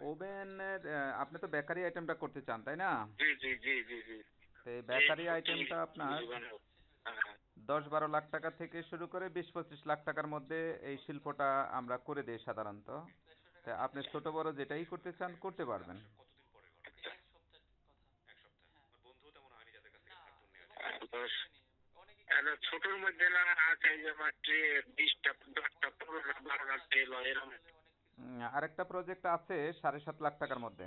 ওভেনের আপনি তো বেকারি আইটেমটা করতে চান তাই না? জি জি জি জি জি। তো এই বেকারি আইটেমটা আপনার বানাবো। হ্যাঁ, দশ বারো লাখ টাকা থেকে শুরু করে বিশ পঁচিশ লাখ টাকার মধ্যে এই শিল্পটা আমরা করে দিই সাধারণত। তা আপনি ছোট বড় যেটাই করতে চান করতে পারবেন। ছোটর মধ্যে না আছে যে আমার ট্রে বিশটা দশটা পনেরোটা বারোটা তেল হয় এরকম। আরেকটা প্রজেক্ট আছে সাড়ে সাত লাখ টাকার মধ্যে।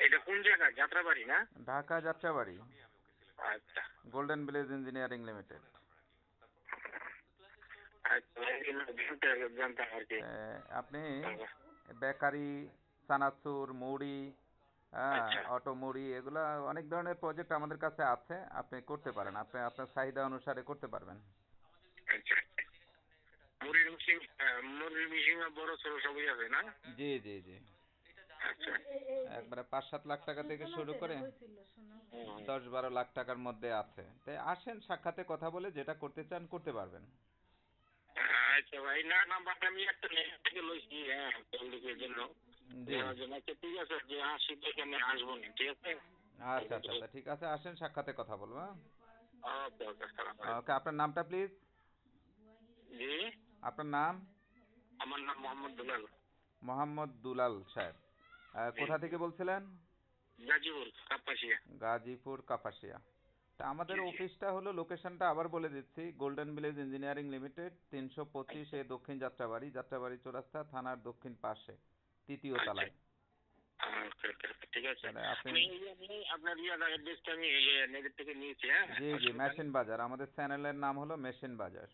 এটা কোন জায়গা? যাত্রাবাড়ি না? ঢাকা যাত্রাবাড়ি। আচ্ছা। গোল্ডেন ভিলেজ ইঞ্জিনিয়ারিং লিমিটেড আপনি বেকারি চানাচুর মুড়ি হ্যাঁ আচ্ছা। অটো মুড়ি এগুলা অনেক ধরনের প্রজেক্ট আমাদের কাছে আছে আপনি করতে পারেন। আপনি আপনার চাহিদা অনুসারে করতে পারবেন। আচ্ছা। মুড়ির মিশিং মুড়ির মিশিং বড় ছোট সবই আছে না? জি জি জি। আচ্ছা। একবারে পাঁচ সাত লাখ টাকা থেকে শুরু করে দশ বারো লাখ টাকার মধ্যে আছে। তাই আসেন সাক্ষাতে কথা বলে যেটা করতে চান করতে পারবেন। আচ্ছা ভাই না নাম্বারটা আমি একটা নেট থেকে লইছি হ্যাঁ পল্লিকের জন্য। জি। নেওয়ার জন্য। আচ্ছা ঠিক আছে যে আসি তো এখানে আসব না ঠিক আছে? আচ্ছা আচ্ছা আচ্ছা, ঠিক আছে আসেন সাক্ষাতে কথা বলব হ্যাঁ? ওকে আপনার নামটা প্লিজ জি? আপনার নাম? আমার নাম মোহাম্মদ দুলাল। মোহাম্মদ দুলাল সাহেব। কোথা থেকে বলছিলেন? গাজীপুর কাপাসিয়া। গাজীপুর কাপাসিয়া। তা আমাদের। অফিসটা হলো লোকেশনটা আবার বলে দিচ্ছি। গোল্ডেন ভিলেজ ইঞ্জিনিয়ারিং লিমিটেড তিনশো পঁচিশ এ দক্ষিণ যাত্রাবাড়ি যাত্রাবাড়ি চৌরাস্তা থানার দক্ষিণ পাশে তৃতীয় আচ্ছা। তলায়। ওকে ওকে ওকে, ঠিক আছে। তাহলে আপনি- আমি এই যে আপনার ইয়ার অ্যাড্রেসটা আমি নেটের থেকে নিয়েছি হ্যাঁ? জি জি মেশিন বাজার। আমাদের চ্যানেলের নাম হলো মেশিন বাজার।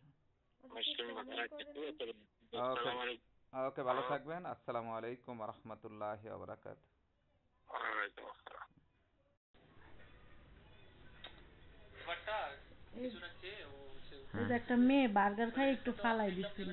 আচ্ছা ওকে। আসসালামু আলাইকুম। ওকে ভালো থাকবেন। আসসালামু আলাইকুম রহমতুল্লাহ যে একটা মেয়ে বার্গার খাই একটু ফালাই দিচ্ছিল।